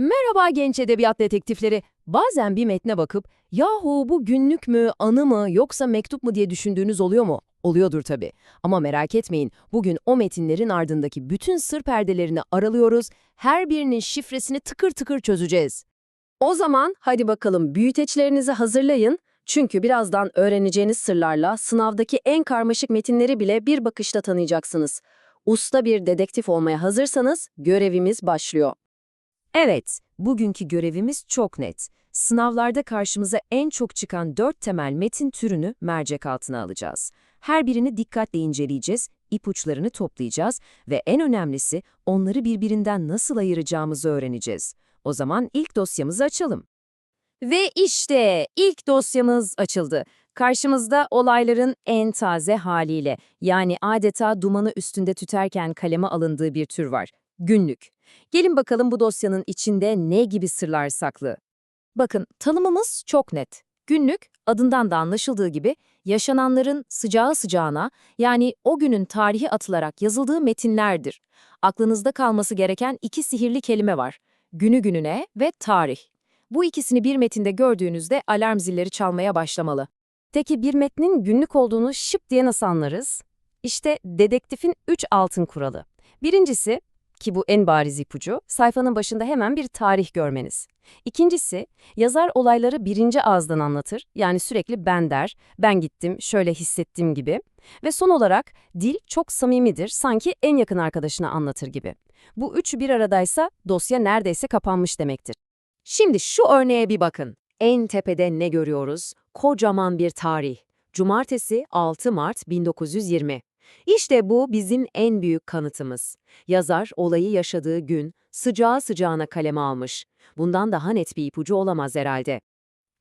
Merhaba genç edebiyat detektifleri. Bazen bir metne bakıp yahu bu günlük mü, anı mı yoksa mektup mu diye düşündüğünüz oluyor mu? Oluyordur tabii. Ama merak etmeyin bugün o metinlerin ardındaki bütün sır perdelerini aralıyoruz. Her birinin şifresini tıkır tıkır çözeceğiz. O zaman hadi bakalım büyüteçlerinizi hazırlayın. Çünkü birazdan öğreneceğiniz sırlarla sınavdaki en karmaşık metinleri bile bir bakışta tanıyacaksınız. Usta bir dedektif olmaya hazırsanız görevimiz başlıyor. Evet, bugünkü görevimiz çok net. Sınavlarda karşımıza en çok çıkan dört temel metin türünü mercek altına alacağız. Her birini dikkatle inceleyeceğiz, ipuçlarını toplayacağız ve en önemlisi onları birbirinden nasıl ayıracağımızı öğreneceğiz. O zaman ilk dosyamızı açalım. Ve işte ilk dosyamız açıldı. Karşımızda olayların en taze haliyle, yani adeta dumanı üstünde tüterken kaleme alındığı bir tür var. Günlük. Gelin bakalım bu dosyanın içinde ne gibi sırlar saklı. Bakın, tanımımız çok net. Günlük, adından da anlaşıldığı gibi, yaşananların sıcağı sıcağına, yani o günün tarihi atılarak yazıldığı metinlerdir. Aklınızda kalması gereken iki sihirli kelime var. Günü gününe ve tarih. Bu ikisini bir metinde gördüğünüzde alarm zilleri çalmaya başlamalı. Peki bir metnin günlük olduğunu şıp diye nasıl anlarız? İşte dedektifin üç altın kuralı. Birincisi, ki bu en bariz ipucu, sayfanın başında hemen bir tarih görmeniz. İkincisi, yazar olayları birinci ağızdan anlatır, yani sürekli ben der, ben gittim, şöyle hissettim gibi. Ve son olarak, dil çok samimidir, sanki en yakın arkadaşına anlatır gibi. Bu üçü bir aradaysa dosya neredeyse kapanmış demektir. Şimdi şu örneğe bir bakın. En tepede ne görüyoruz? Kocaman bir tarih. Cumartesi 6 Mart 1920. İşte bu bizim en büyük kanıtımız. Yazar olayı yaşadığı gün sıcağı sıcağına kaleme almış. Bundan daha net bir ipucu olamaz herhalde.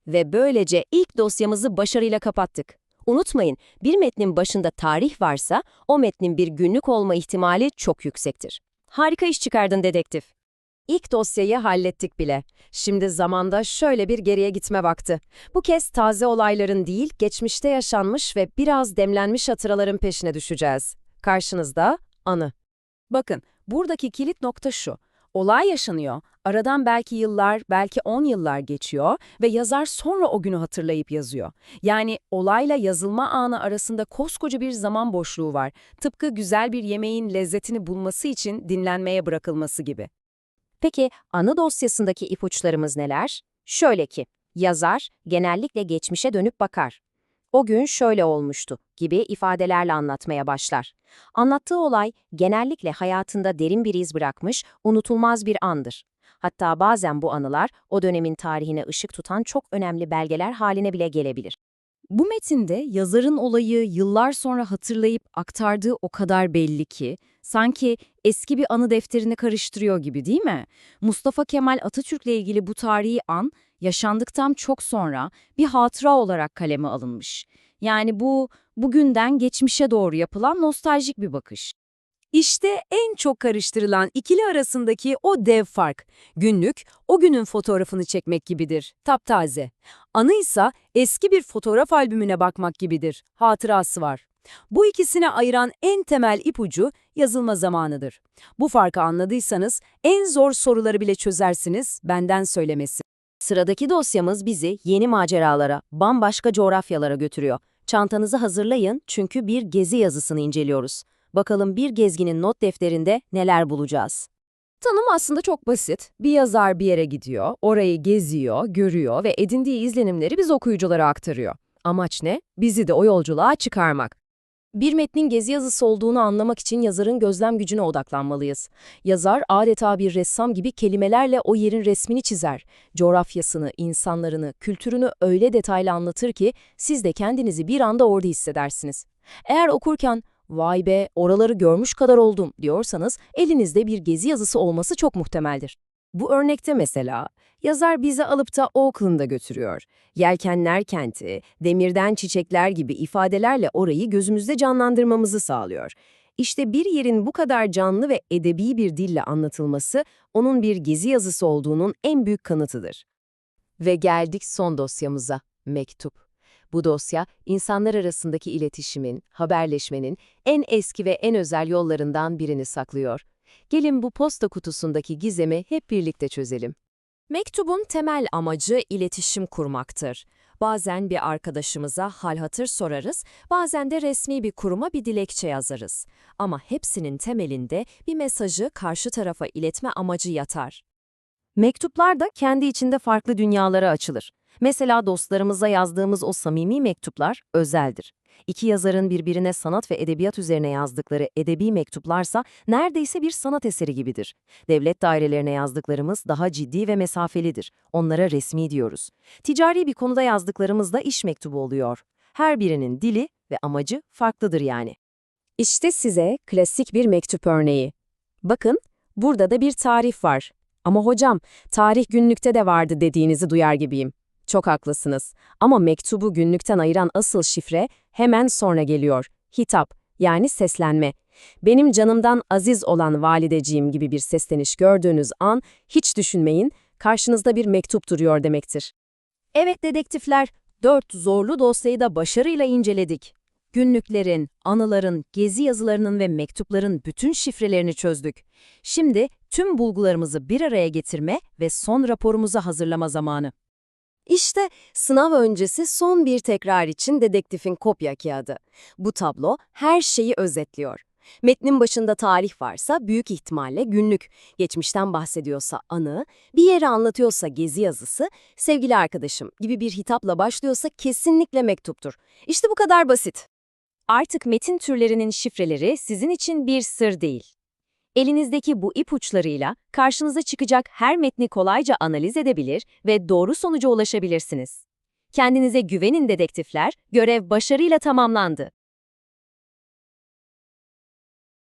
Ve böylece ilk dosyamızı başarıyla kapattık. Unutmayın, bir metnin başında tarih varsa o metnin bir günlük olma ihtimali çok yüksektir. Harika iş çıkardın dedektif. İlk dosyayı hallettik bile. Şimdi zamanda şöyle bir geriye gitme vakti. Bu kez taze olayların değil, geçmişte yaşanmış ve biraz demlenmiş hatıraların peşine düşeceğiz. Karşınızda anı. Bakın, buradaki kilit nokta şu. Olay yaşanıyor, aradan belki yıllar, belki 10 yıllar geçiyor ve yazar sonra o günü hatırlayıp yazıyor. Yani olayla yazılma anı arasında koskoca bir zaman boşluğu var. Tıpkı güzel bir yemeğin lezzetini bulması için dinlenmeye bırakılması gibi. Peki anı dosyasındaki ipuçlarımız neler? Şöyle ki, yazar genellikle geçmişe dönüp bakar. O gün şöyle olmuştu gibi ifadelerle anlatmaya başlar. Anlattığı olay genellikle hayatında derin bir iz bırakmış, unutulmaz bir andır. Hatta bazen bu anılar o dönemin tarihine ışık tutan çok önemli belgeler haline bile gelebilir. Bu metinde yazarın olayı yıllar sonra hatırlayıp aktardığı o kadar belli ki, sanki eski bir anı defterini karıştırıyor gibi değil mi? Mustafa Kemal Atatürk'le ilgili bu tarihi an, yaşandıktan çok sonra bir hatıra olarak kaleme alınmış. Yani bu, bugünden geçmişe doğru yapılan nostaljik bir bakış. İşte en çok karıştırılan ikili arasındaki o dev fark. Günlük, o günün fotoğrafını çekmek gibidir, taptaze. Anı ise eski bir fotoğraf albümüne bakmak gibidir, hatırası var. Bu ikisini ayıran en temel ipucu yazılma zamanıdır. Bu farkı anladıysanız en zor soruları bile çözersiniz benden söylemesi. Sıradaki dosyamız bizi yeni maceralara, bambaşka coğrafyalara götürüyor. Çantanızı hazırlayın çünkü bir gezi yazısını inceliyoruz. Bakalım bir gezginin not defterinde neler bulacağız. Tanım aslında çok basit. Bir yazar bir yere gidiyor, orayı geziyor, görüyor ve edindiği izlenimleri biz okuyuculara aktarıyor. Amaç ne? Bizi de o yolculuğa çıkarmak. Bir metnin gezi yazısı olduğunu anlamak için yazarın gözlem gücüne odaklanmalıyız. Yazar adeta bir ressam gibi kelimelerle o yerin resmini çizer. Coğrafyasını, insanlarını, kültürünü öyle detaylı anlatır ki siz de kendinizi bir anda orada hissedersiniz. Eğer okurken vay be oraları görmüş kadar oldum diyorsanız elinizde bir gezi yazısı olması çok muhtemeldir. Bu örnekte mesela yazar bizi alıp da Oakland'a götürüyor. Yelkenler kenti, demirden çiçekler gibi ifadelerle orayı gözümüzde canlandırmamızı sağlıyor. İşte bir yerin bu kadar canlı ve edebi bir dille anlatılması onun bir gezi yazısı olduğunun en büyük kanıtıdır. Ve geldik son dosyamıza, mektup. Bu dosya, insanlar arasındaki iletişimin, haberleşmenin en eski ve en özel yollarından birini saklıyor. Gelin bu posta kutusundaki gizemi hep birlikte çözelim. Mektubun temel amacı iletişim kurmaktır. Bazen bir arkadaşımıza hal hatır sorarız, bazen de resmi bir kuruma bir dilekçe yazarız. Ama hepsinin temelinde bir mesajı karşı tarafa iletme amacı yatar. Mektuplar da kendi içinde farklı dünyalara açılır. Mesela dostlarımıza yazdığımız o samimi mektuplar özeldir. İki yazarın birbirine sanat ve edebiyat üzerine yazdıkları edebi mektuplarsa neredeyse bir sanat eseri gibidir. Devlet dairelerine yazdıklarımız daha ciddi ve mesafelidir. Onlara resmi diyoruz. Ticari bir konuda yazdıklarımız da iş mektubu oluyor. Her birinin dili ve amacı farklıdır yani. İşte size klasik bir mektup örneği. Bakın, burada da bir tarih var. Ama hocam, tarih günlükte de vardı dediğinizi duyar gibiyim. Çok haklısınız. Ama mektubu günlükten ayıran asıl şifre hemen sonra geliyor. Hitap, yani seslenme. Benim canımdan aziz olan valideciğim gibi bir sesleniş gördüğünüz an hiç düşünmeyin, karşınızda bir mektup duruyor demektir. Evet dedektifler, dört zorlu dosyayı da başarıyla inceledik. Günlüklerin, anıların, gezi yazılarının ve mektupların bütün şifrelerini çözdük. Şimdi tüm bulgularımızı bir araya getirme ve son raporumuzu hazırlama zamanı. İşte sınav öncesi son bir tekrar için dedektifin kopya kağıdı. Bu tablo her şeyi özetliyor. Metnin başında tarih varsa büyük ihtimalle günlük, geçmişten bahsediyorsa anı, bir yeri anlatıyorsa gezi yazısı, sevgili arkadaşım gibi bir hitapla başlıyorsa kesinlikle mektuptur. İşte bu kadar basit. Artık metin türlerinin şifreleri sizin için bir sır değil. Elinizdeki bu ipuçlarıyla karşınıza çıkacak her metni kolayca analiz edebilir ve doğru sonuca ulaşabilirsiniz. Kendinize güvenin dedektifler, görev başarıyla tamamlandı.